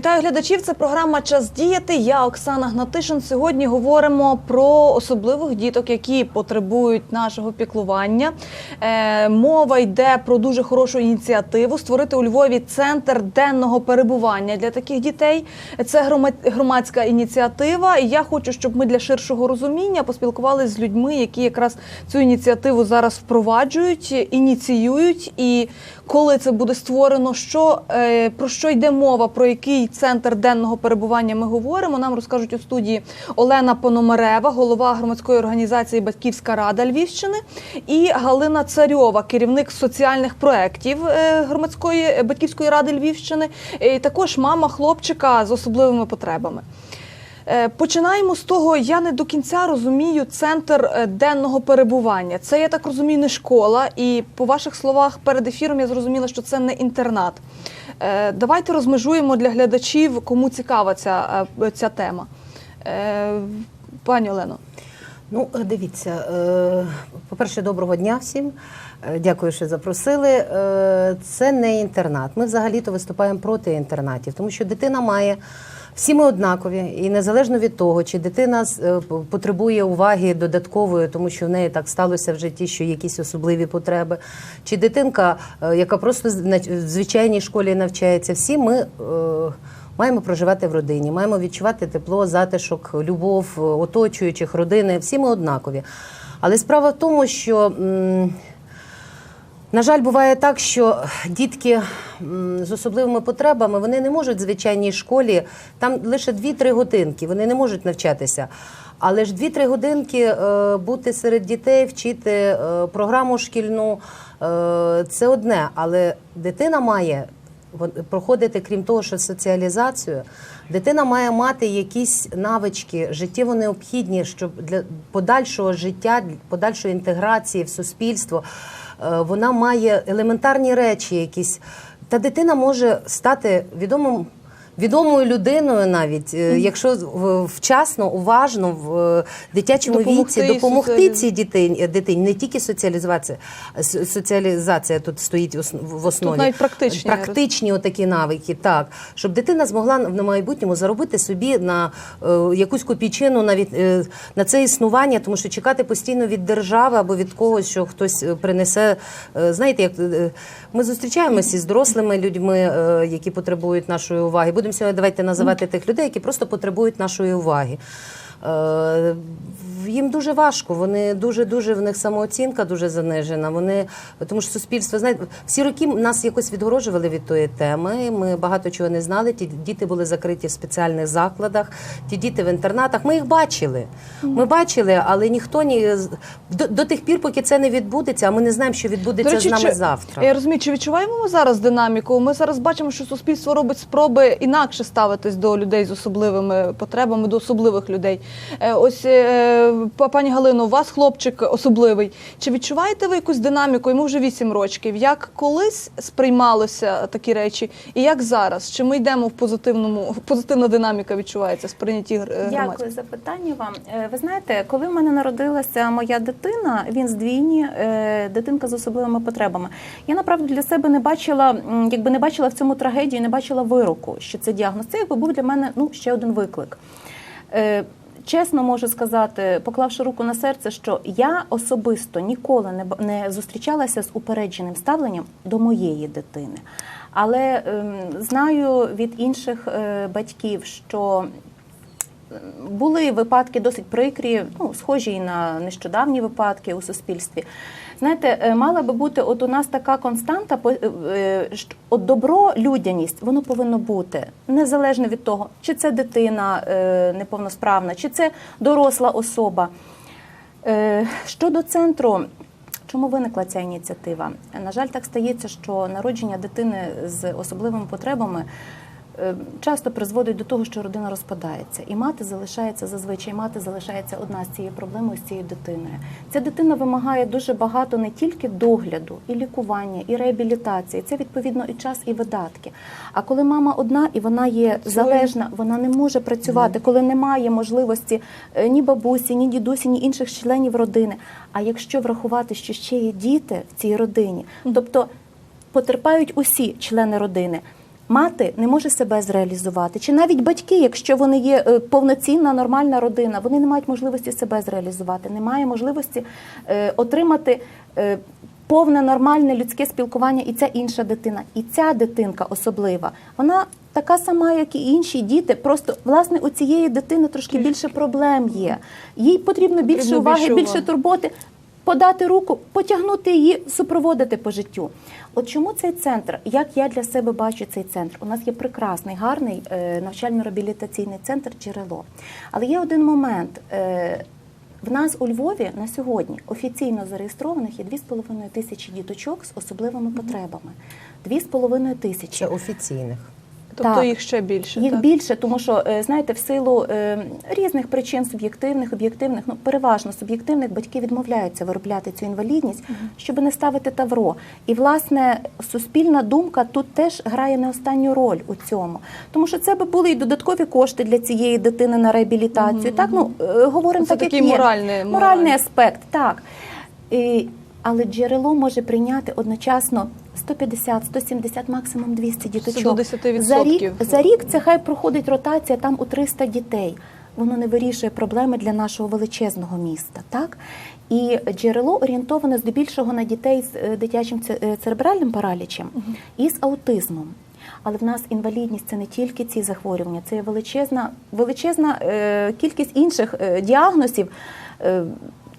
Вітаю глядачів. Це програма Час діяти. Я Оксана Гнатишин. Сьогодні говоримо про особливих діток, які потребують нашого піклування. Е, мова йде про дуже хорошу ініціативу створити у Львові центр денного перебування для таких дітей. Це громадська ініціатива. І я хочу, щоб ми для ширшого розуміння поспілкувалися з людьми, які якраз цю ініціативу зараз впроваджують, ініціюють. І коли це буде створено, що е, про що йде мова, про який центр денного перебування ми говоримо. Нам розкажуть у студії Олена Пономарева, голова громадської організації Батьківська Рада Львівщини, і Галина Царьова, керівник соціальних проєктів е, громадської е, батьківської ради Львівщини, і також мама хлопчика з особливими потребами. Е, Починаємо з того, я не до кінця розумію центр е, денного перебування. Це я так розумію, не школа. І по ваших словах перед ефіром я зрозуміла, що це не інтернат. Е, Давайте розмежуємо для глядачів, кому цікава ця, ця тема. Пані Олено, Ну, дивіться, по-перше, доброго дня всім. Дякую, що запросили. Це не інтернат. Ми взагалі-то виступаємо проти інтернатів, тому що дитина має. Всі ми однакові, і незалежно від того, чи дитина е, потребує уваги додаткової, тому що в неї так сталося в житті, що якісь особливі потреби, чи дитинка, е, яка просто в звичайній школі навчається, всі ми е, маємо проживати в родині, маємо відчувати тепло, затишок, любов оточуючих родини. Всі ми однакові. Але справа в тому, що. На жаль, буває так, що дітки з особливими потребами вони не можуть в звичайній школі, там лише 2-3 годинки, вони не можуть навчатися. Але ж 2-3 годинки е, бути серед дітей, вчити е, програму шкільну е, це одне. Але дитина має проходити, крім того, що соціалізацію, дитина має мати якісь навички життєво необхідні, щоб для подальшого життя, подальшої інтеграції в суспільство. Е, Вона має елементарні речі, якісь. Та дитина може стати відомим. Відомою людиною, навіть е, якщо вчасно, уважно в е, дитячому Допомогти віці допомогти цій дитині, дитині, не тільки соціалізація, соціалізація тут стоїть в ос- в основі. навіть практичні, практичні отакі навики, так щоб дитина змогла на майбутньому заробити собі на е, якусь копійчину навіть е, на це існування, тому що чекати постійно від держави або від когось, що хтось е, принесе. е, знаєте, як е, ми зустрічаємося з дорослими людьми, е, які потребують нашої уваги. Будемо давайте називати тих людей, які просто потребують нашої уваги. Е, Їм дуже важко. Вони дуже дуже в них самооцінка дуже занижена. Вони тому що суспільство знаєте, всі роки нас якось відгорожували від тої теми. Ми багато чого не знали. Ті діти були закриті в спеціальних закладах, ті діти в інтернатах. Ми їх бачили. Ми бачили, але ніхто ні до, до тих пір, поки це не відбудеться. А ми не знаємо, що відбудеться з нами чи, завтра. Я розумію, чи відчуваємо ми зараз динаміку? Ми зараз бачимо, що суспільство робить спроби інакше ставитись до людей з особливими потребами, до особливих людей. Е, Ось е, пані Галино, у вас хлопчик особливий. Чи відчуваєте ви якусь динаміку? Йому вже 8 років. Як колись сприймалося такі речі, і як зараз? Чи ми йдемо в позитивному позитивна динаміка відчувається сприйнятті е. Дякую за питання вам. Ви знаєте, коли в мене народилася моя дитина, він з двійні, е, дитинка з особливими потребами. Я направду для себе не бачила, якби не бачила в цьому трагедії, не бачила вироку, що це діагноз. Це якби був для мене ну ще один виклик. Чесно можу сказати, поклавши руку на серце, що я особисто ніколи не не зустрічалася з упередженим ставленням до моєї дитини. Але ем, знаю від інших е, батьків, що були випадки досить прикрі, ну схожі і на нещодавні випадки у суспільстві. Знаєте, е, мала би бути от у нас така константа, е, е, от добро, людяність, воно повинно бути незалежно від того, чи це дитина неповносправна, чи це доросла особа. Щодо центру, чому виникла ця ініціатива? На жаль, так стається, що народження дитини з особливими потребами часто призводить до того, що родина розпадається, і мати залишається зазвичай. Мати залишається одна з цією проблемою з цією дитиною. Ця дитина вимагає дуже багато не тільки догляду, і лікування, і реабілітації. Це відповідно і час, і видатки. А коли мама одна і вона є залежна, вона не може працювати, коли немає можливості е, ні бабусі, ні дідусі, ні інших членів родини. А якщо врахувати, що ще є діти в цій родині, тобто потерпають усі члени родини. Мати не може себе зреалізувати, чи навіть батьки, якщо вони є е, повноцінна нормальна родина, вони не мають можливості себе зреалізувати, немає можливості е, отримати. е, Повне нормальне людське спілкування, і ця інша дитина, і ця дитинка особлива. Вона така сама, як і інші діти. Просто власне у цієї дитини трошки більше проблем є. Їй потрібно більше уваги, більше турботи, подати руку, потягнути її, супроводити по життю. От чому цей центр? Як я для себе бачу цей центр? У нас є прекрасний, гарний е, навчально-реабілітаційний центр джерело. Але є один момент. Е, в нас у Львові на сьогодні офіційно зареєстрованих є 2,5 тисячі діточок з особливими потребами. 2,5 тисячі. Це офіційних. Тобто Так. їх ще більше. Їх так? більше, тому що е, знаєте, в силу е, різних причин суб'єктивних, об'єктивних, ну переважно суб'єктивних, батьки відмовляються виробляти цю інвалідність, щоб не ставити тавро. І власне суспільна думка тут теж грає не останню роль у цьому, тому що це би були і додаткові кошти для цієї дитини на реабілітацію. Так ну е, говоримо Це так, як є. моральний моральний. аспект, так. І, але джерело може прийняти одночасно 150, 170, максимум 200 діточок. до 10%. За рік, за рік це хай проходить ротація там у 300 дітей. Воно не вирішує проблеми для нашого величезного міста. Так? І джерело орієнтоване здебільшого на дітей з е, дитячим е, церебральним паралічем і з аутизмом. Але в нас інвалідність це не тільки ці захворювання, це є величезна, величезна е, кількість інших е, діагнозів. Е,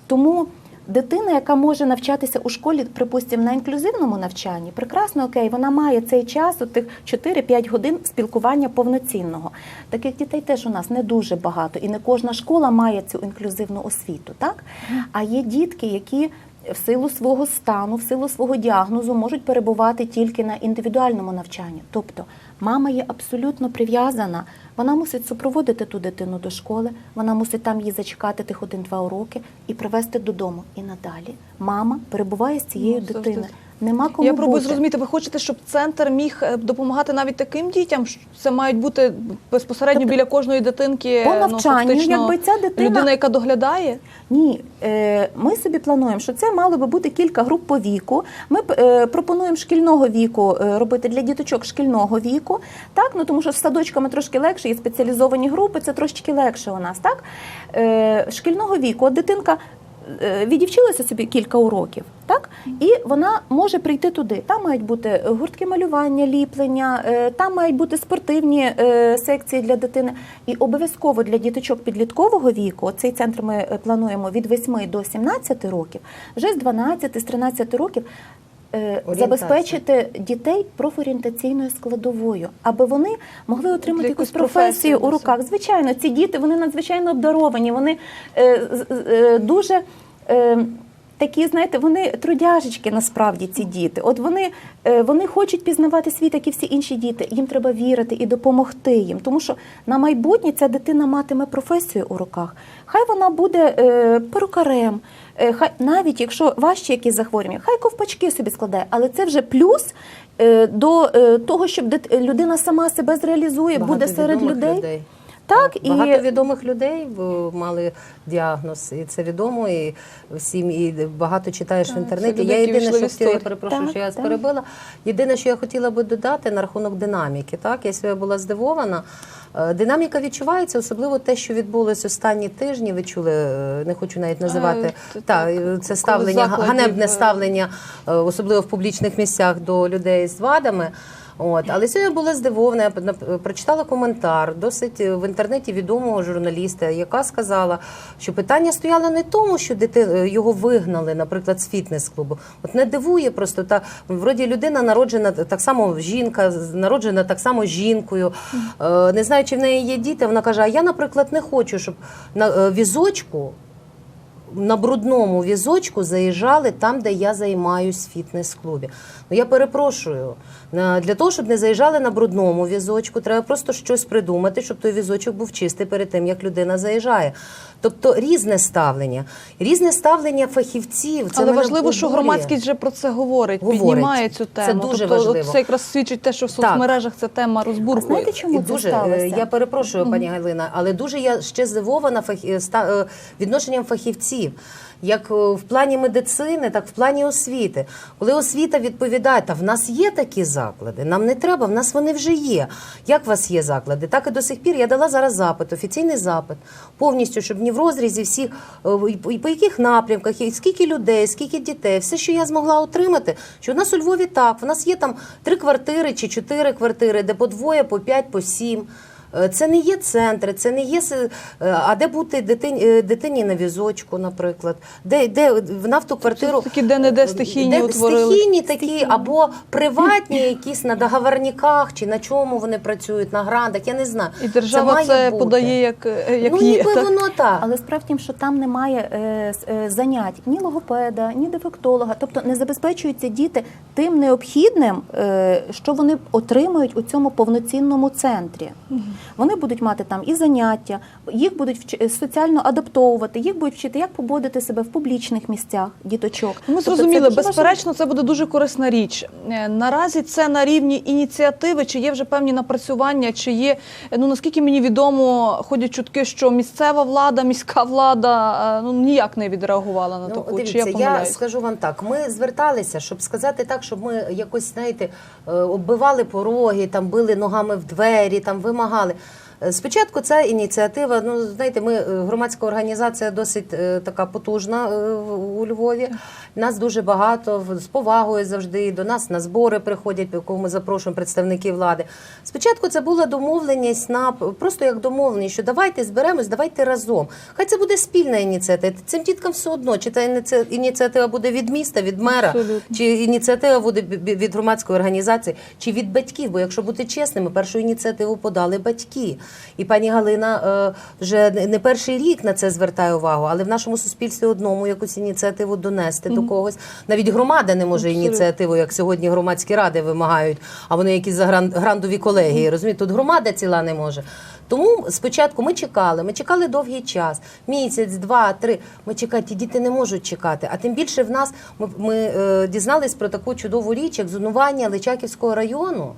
тому дитина, яка може навчатися у школі, припустимо, на інклюзивному навчанні, прекрасно окей, вона має цей час, у тих 4-5 годин спілкування повноцінного. Таких дітей теж у нас не дуже багато, і не кожна школа має цю інклюзивну освіту. Так? А є дітки, які в силу свого стану, в силу свого діагнозу можуть перебувати тільки на індивідуальному навчанні. Тобто мама є абсолютно прив'язана. Вона мусить супроводити ту дитину до школи, вона мусить там її зачекати тих один-два уроки і привезти додому. І надалі мама перебуває з цією Ну, дитиною. Нема кому Я пробую бути. зрозуміти, ви хочете, щоб центр міг е, допомагати навіть таким дітям? Це мають бути безпосередньо Тобто, біля кожної дитинки. по ну, навчанню, фактично, якби ця дитина- людина, яка доглядає. Ні, е, ми собі плануємо, що це мало би бути кілька груп по віку. Ми е, пропонуємо шкільного віку е, робити для діточок шкільного віку. Так, ну тому що з садочками трошки легше, є спеціалізовані групи, це трошки легше у нас. Так, е, шкільного віку от дитинка. Е, Відівчилася собі кілька уроків, так і вона може прийти туди. Там мають бути гуртки малювання, ліплення, е, там мають бути спортивні е, секції для дитини. І обов'язково для діточок підліткового віку цей центр ми плануємо від 8 до 17 років, вже з 12, з 13 років. Е. Забезпечити дітей профорієнтаційною складовою, аби вони могли отримати якусь якусь професію у руках. Звичайно, ці діти вони надзвичайно обдаровані, вони е, е, дуже. Такі, знаєте, вони трудяжечки насправді ці діти. От вони, е, вони хочуть пізнавати світ, як і всі інші діти. Їм треба вірити і допомогти їм. Тому що на майбутнє ця дитина матиме професію у руках. Хай вона буде е, перукарем, е, хай навіть якщо важчі якісь захворювання, хай ковпачки собі складає, але це вже плюс до того, щоб людина сама себе зреалізує, буде серед відомих людей. Так, і Багато відомих людей мали діагноз, і це відомо, і всім і багато читаєш в інтернеті. Я єдине, що хотіла, історію. перепрошую, Так, що я так. перебила. Єдине, що я хотіла би додати на рахунок динаміки. Так, я себе була здивована. Е, Динаміка відчувається, особливо те, що відбулось останні тижні. Ви чули, е, не хочу навіть називати Е, т- та, так, е, це ставлення, ганебне е, ставлення, е, особливо в публічних місцях до людей з вадами. От, але сьогодні я була здивована. Я прочитала коментар досить е, в інтернеті відомого журналіста, яка сказала, що питання стояло не тому, що дити, е, його вигнали, наприклад, з фітнес-клубу. От не дивує просто та вроді людина народжена так само жінка, народжена так само жінкою. Е, Не знаю, чи в неї є діти. Вона каже: А я, наприклад, не хочу, щоб на візочку на брудному візочку заїжджали там, де я займаюсь в фітнес-клубі. Ну я перепрошую. Для того, щоб не заїжджали на брудному візочку, треба просто щось придумати, щоб той візочок був чистий перед тим, як людина заїжджає. Тобто різне ставлення, різне ставлення фахівців. Це Але важливо, що громадськість вже про це говорить, Говорить. піднімає цю тему. Це дуже тобто, важливо. Це якраз свідчить те, що в Так. соцмережах ця тема А знаєте, чому це дуже, е, сталося? Я перепрошую, пані Галина, але дуже я ще здивована фах... е, е, відношенням фахівців. Як в плані медицини, так в плані освіти. Коли освіта відповідає, та в нас є такі заклади, нам не треба, в нас вони вже є. Як у вас є заклади? Так і до сих пір я дала зараз запит, офіційний запит, повністю, щоб ні в розрізі всіх, е, і по яких напрямках, і скільки людей, скільки дітей, все, що я змогла отримати, що у нас у Львові так, у нас є там три квартири чи чотири квартири, де по двоє, по п'ять, по сім. Е, Це не є центри, це не є с- е, а де бути дитині, е, дитині на візочку, наприклад, де, де в ту квартиру такі де-не-де стихійні де утворили. стихійні такі або приватні, якісь на договорниках, чи на чому вони працюють, на грантах. Я не знаю. І держава має це, бути. подає як, як ну, є. ніби так? воно так. Але справді тім, що там немає е, е, занять ні логопеда, ні дефектолога, тобто не забезпечуються діти тим необхідним, е, що вони отримують у цьому повноцінному центрі. Вони будуть мати там і заняття, їх будуть вч- соціально адаптовувати, їх будуть вчити, як поводити себе в публічних місцях діточок. Ми Тобто зрозуміли, важливо. безперечно, це буде дуже корисна річ. Е, Наразі це на рівні ініціативи, чи є вже певні напрацювання, чи є ну наскільки мені відомо, ходять чутки, що місцева влада, міська влада е, ну ніяк не відреагувала на Ну, таку. дивіться, чи я я, скажу вам так. Ми зверталися, щоб сказати так, щоб ми якось знаєте, е, оббивали пороги, там били ногами в двері, там вимагали. Е, Спочатку ця ініціатива, ну знаєте, ми е, громадська організація досить е, така потужна е, у Львові. Нас дуже багато з повагою завжди до нас на збори приходять, по якому ми запрошуємо представників влади. Спочатку це була домовленість на просто як домовленість, що давайте зберемось, давайте разом. Хай це буде спільна ініціатива. Цим діткам все одно, чи та ініці- ініціатива буде від міста, від мера, Абсолютно. чи ініціатива буде від громадської організації, чи від батьків. Бо якщо бути чесними, першу ініціативу подали батьки. І пані Галина е, вже не- перший рік на це звертає увагу, але в нашому суспільстві одному якусь ініціативу донести до когось. Навіть громада не може Абсолютно. ініціативу, як сьогодні громадські ради вимагають, а вони якісь за гран- грандові колегії. Розумієте, тут громада ціла не може. Тому спочатку ми чекали, ми чекали довгий час, місяць, два, три. Ми чекати, ті діти не можуть чекати. А тим більше в нас ми, ми е, дізнались про таку чудову річ, як зонування Личаківського району,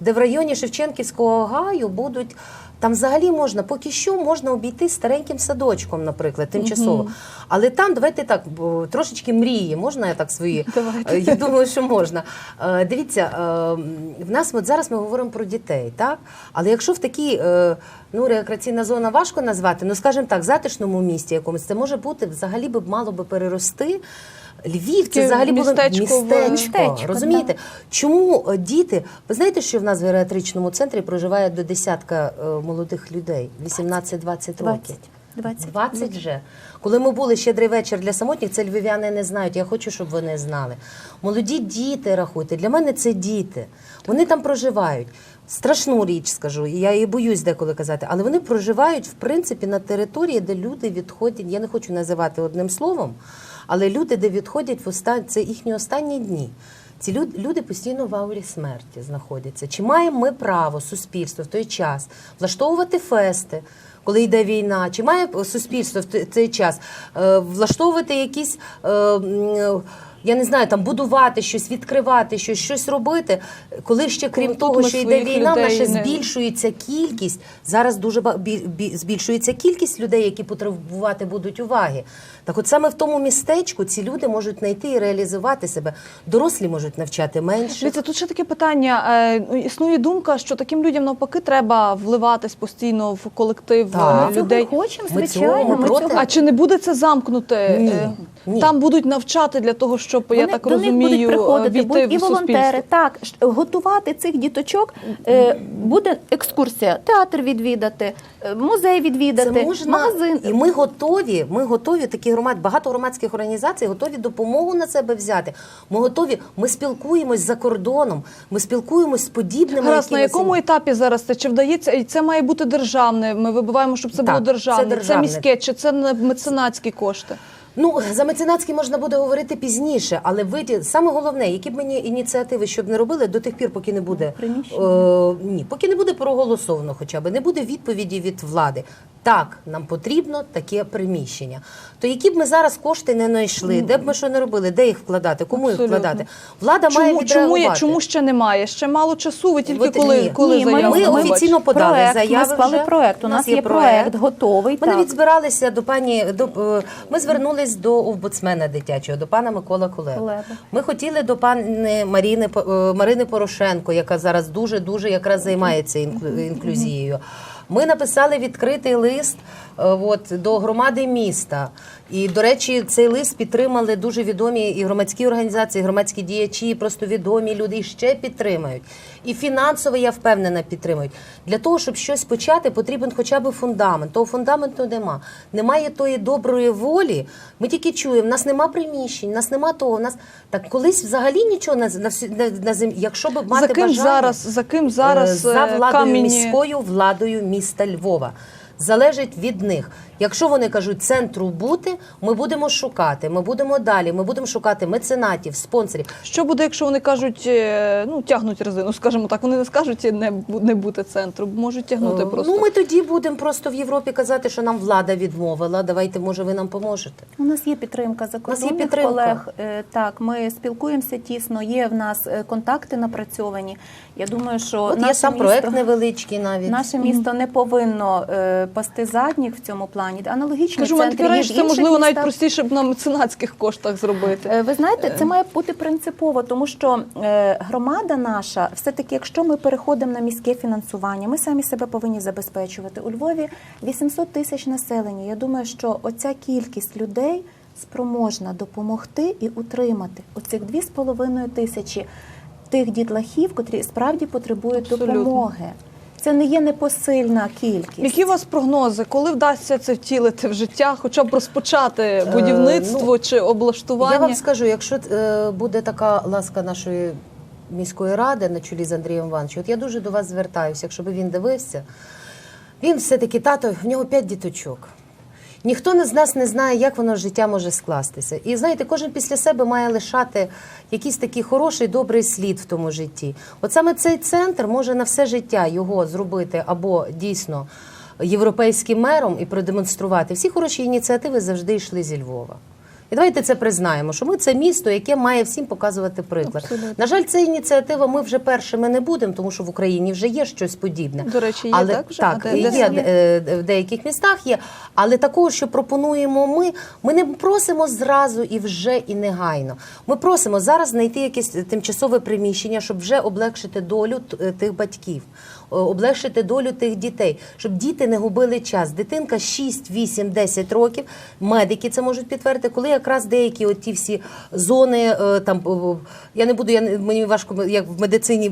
де в районі Шевченківського гаю будуть. Там взагалі можна, поки що можна обійти стареньким садочком, наприклад, тимчасово. Але там давайте так трошечки мрії. Можна я так свої? Давайте. Е, Я думаю, що можна. Е, Дивіться, е, в нас от зараз ми говоримо про дітей, так? Але якщо в такій ну, рекреаційна зона важко назвати, ну скажімо так, затишному місті якомусь, це може бути взагалі би мало би перерости. Львів це взагалі було містечко містечко. Містечко, розумієте? Чому е, діти? Ви знаєте, що в нас в геріатричному центрі проживає до десятка е, молодих людей, 18-20 років. 20. 20. 20 вже. Коли ми були щедрий вечір для самотніх, це львів'яни не знають. Я хочу, щоб вони знали. Молоді діти рахуйте. Для мене це діти. Вони там проживають. Страшну річ скажу, і я її боюсь деколи казати, але вони проживають в принципі на території, де люди відходять. Я не хочу називати одним словом, але люди, де відходять в оста... це їхні останні дні. Ці люди постійно в аурі смерті знаходяться. Чи маємо ми право, суспільство в той час влаштовувати фести, коли йде війна? Чи має суспільство в той час е, влаштовувати якісь. Я не знаю, там будувати щось, відкривати щось, щось робити. Коли ще крім Тут того, що йде війна, ще не- збільшується кількість. Зараз дуже збільшується кількість людей, які потребувати будуть уваги. Так, от саме в тому містечку ці люди можуть знайти і реалізувати себе. Дорослі можуть навчати менше. Дивіться, тут ще таке питання. Е, ну, Існує думка, що таким людям навпаки треба вливатись постійно в колектив Так. е, Ми цього людей. хочемо, Ми звичайно. цього ми цього А чи не буде це замкнуте? Ні, Е, ні. Там будуть навчати для того, щоб я Вони- так до них розумію, будуть приходити, війти будуть в і волонтери. суспільство. Так, готувати цих діточок. Е, буде екскурсія, театр відвідати, е, музей відвідати, Це можна, магазин. і ми готові. Ми готові такі громад, багато громадських організацій готові допомогу на себе взяти. Ми готові. Ми спілкуємось за кордоном. Ми спілкуємось з подібними. Гаразд, на якому етапі зараз це? Чи вдається? І це має бути державне. Ми вибиваємо, щоб це Так, було це державне. Це, міське, чи це не меценатські кошти? Ну за меценатські можна буде говорити пізніше, але виді саме головне, які б мені ініціативи, щоб не робили до тих пір, поки не буде Приміщення. е, ні, поки не буде проголосовано, хоча б не буде відповіді від влади. Так, нам потрібно таке приміщення. То які б ми зараз кошти не знайшли, де б ми що не робили, де їх вкладати, кому їх вкладати? Влада має Чому, чому, відреагувати. чому ще немає? Ще мало часу. Ви тільки От коли, ні. коли Ні, заяву ми офіційно подали проект, заяви Ми склали вже. проект. У нас є проект готовий. Ми так. навіть збиралися до пані до е, ми звернулися. Звернулись до омбудсмена дитячого, до пана Микола Кулеба. Кулеба. Ми хотіли до пани Маріни е, Марини Порошенко, яка зараз дуже дуже якраз займається інклюзією. Ми написали відкритий лист е, от, до громади міста. І, до речі, цей лист підтримали дуже відомі і громадські організації, і громадські діячі, і просто відомі люди і ще підтримають. І фінансово, я впевнена, підтримують. Для того, щоб щось почати, потрібен хоча б фундамент. Того фундаменту нема. Немає тої доброї волі. Ми тільки чуємо, в нас нема приміщень, в нас нема того. В нас так колись взагалі нічого на, на, на, на землі. Якщо б мати за ким бажання, зараз, за ким зараз Е, за е, владою камені... міською владою міста Львова. Залежить від них. Якщо вони кажуть центру бути, ми будемо шукати. Ми будемо далі. Ми будемо шукати меценатів, спонсорів. Що буде, якщо вони кажуть, е, ну тягнуть резину, скажімо так, вони не скажуть не, бу- не бути центру, можуть тягнути Е, просто. Ну ми тоді будемо просто в Європі казати, що нам влада відмовила. Давайте, може, ви нам поможете. У нас є підтримка нас є закордонних підтримка. колег. Е, Так, ми спілкуємося тісно. Є в нас контакти напрацьовані. Я думаю, що От є сам місто, проект невеличкий навіть. наше місто не повинно пасти задніх в цьому плані. Аналогічний Кажу, мене центр таке є в речі, це інших можливо навіть простіше б на меценатських коштах зробити. Е, Ви знаєте, це має бути принципово, тому що е, громада наша, все-таки, якщо ми переходимо на міське фінансування, ми самі себе повинні забезпечувати. У Львові 800 тисяч населення. Я думаю, що оця кількість людей спроможна допомогти і утримати оцих 2,5 тисячі тих дітлахів, котрі справді потребують Абсолютно. допомоги. Це не є непосильна кількість. Які у вас прогнози? Коли вдасться це втілити в життя, хоча б розпочати будівництво чи облаштування? Е, ну, Я вам скажу, якщо е, буде така ласка нашої міської ради на чолі з Андрієм Івановичем, от я дуже до вас звертаюся, якщо б він дивився, він все-таки тато, в нього п'ять діточок. Ніхто з нас не знає, як воно життя може скластися. І знаєте, кожен після себе має лишати якийсь такий хороший, добрий слід в тому житті. От саме цей центр може на все життя його зробити або дійсно європейським мером і продемонструвати. Всі хороші ініціативи завжди йшли зі Львова. І давайте це признаємо, що ми це місто, яке має всім показувати приклад. Абсолютно. На жаль, ця ініціатива ми вже першими не будемо, тому що в Україні вже є щось подібне. До речі, є але, так вже? Так, А де- є, де є? е, в деяких містах є. Але такого, що пропонуємо ми, ми не просимо зразу і вже і негайно. Ми просимо зараз знайти якесь тимчасове приміщення, щоб вже облегшити долю е, тих батьків, е, облегшити долю тих дітей, щоб діти не губили час. Дитинка 6, 8, 10 років, медики це можуть підтвердити, коли якраз деякі от ті всі зони е, там я не буду, я мені важко як в медицині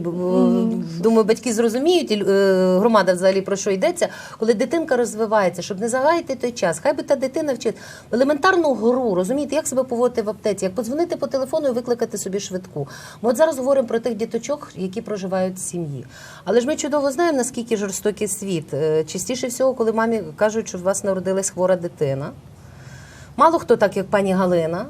думаю, батьки зрозуміють, і е, громада взагалі про що йдеться, коли дитинка розвивається, щоб не загаяти той час. Хай би та дитина вчить елементарну гру, розумієте, як себе поводити в аптеці, як подзвонити по телефону і викликати собі швидку. Ми от зараз говоримо про тих діточок, які проживають в сім'ї. Але ж ми чудово знаємо, наскільки жорстокий світ. Е, Частіше всього, коли мамі кажуть, що в вас народилась хвора дитина. Мало хто так, як пані Галина,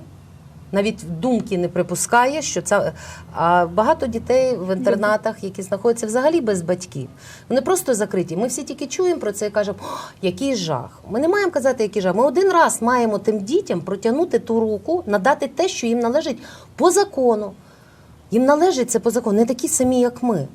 навіть думки не припускає, що це а багато дітей в інтернатах, які знаходяться взагалі без батьків. Вони просто закриті. Ми всі тільки чуємо про це і кажемо, який жах. Ми не маємо казати, який жах. Ми один раз маємо тим дітям протягнути ту руку, надати те, що їм належить по закону. Їм належить це по закону, не такі самі, як ми.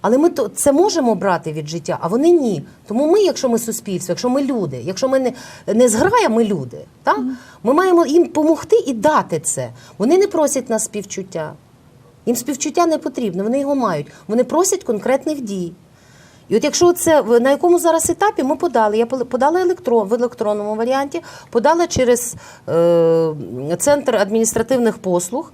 Але ми то це можемо брати від життя, а вони ні. Тому ми, якщо ми суспільство, якщо ми люди, якщо ми не, не зграя, ми люди. Так? Ми маємо їм допомогти і дати це. Вони не просять нас співчуття. Їм співчуття не потрібно, вони його мають. Вони просять конкретних дій. І от якщо це на якому зараз етапі ми подали, я подала електрон в електронному варіанті, подала через е, центр адміністративних послуг.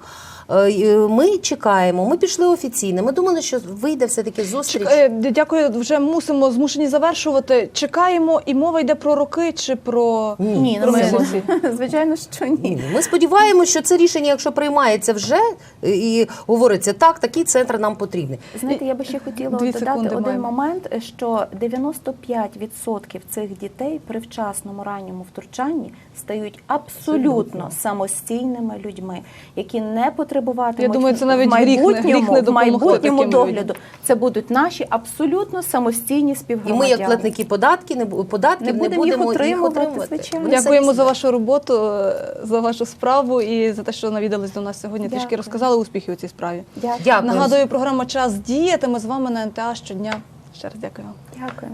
Е, і Ми чекаємо, ми пішли офіційно. Ми думали, що вийде все-таки зустріч. Чек- е, Дякую, вже мусимо змушені завершувати. Чекаємо, і мова йде про роки чи про Ні, про ну, ми, звичайно, що ні. Ми сподіваємося, що це рішення, якщо приймається вже е, і говориться так, такий центр нам потрібний. Знаєте, я би ще хотіла Дві додати один маємо. момент, що 95% цих дітей при вчасному ранньому втручанні стають абсолютно самостійними людьми, які не потребуватимуть Я думаю, це в навіть гріх не- майбутньому, гріх не в майбутньому догляду. Це будуть наші абсолютно самостійні І ми, як платники податки, не бу- податків, Не не будемо їх будемо утримувати, утримувати. звичайно. Дякуємо самі за вашу роботу, е, за вашу справу і за те, що навідались до нас сьогодні. Трішки розказали успіхів у цій справі. Дякую. Дякую. Нагадую, програма Час діяти. Ми з вами на НТА щодня. Ще раз дякую. Дякую.